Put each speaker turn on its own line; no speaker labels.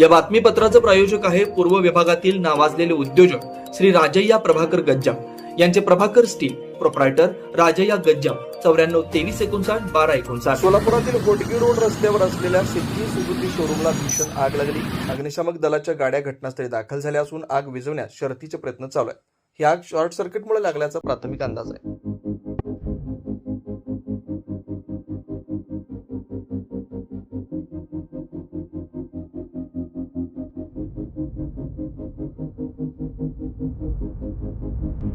या बातमीपत्राचं प्रायोजक आहे पूर्व विभागातील नावाजलेले उद्योजक श्री राजय्या प्रभाकर गज्जाम. यांचे प्रभाकर स्टील प्रोप्रायटर राजय्या गज्जाम. चौऱ्याण्णव तेवीस एकोणसाठ बारा एकोणसाठ.
सोलापुरातील होटगी रोड रस्त्यावर असलेल्या सिद्धी सुजुकी शोरूमला भीषण आग लागली. अग्निशामक दलाच्या गाड्या घटनास्थळी दाखल झाल्या असून आग विझवण्यास शर्थीचे प्रयत्न चालू आहेत. ही आग शॉर्ट सर्किटमुळे लागल्याचा प्राथमिक अंदाज आहे.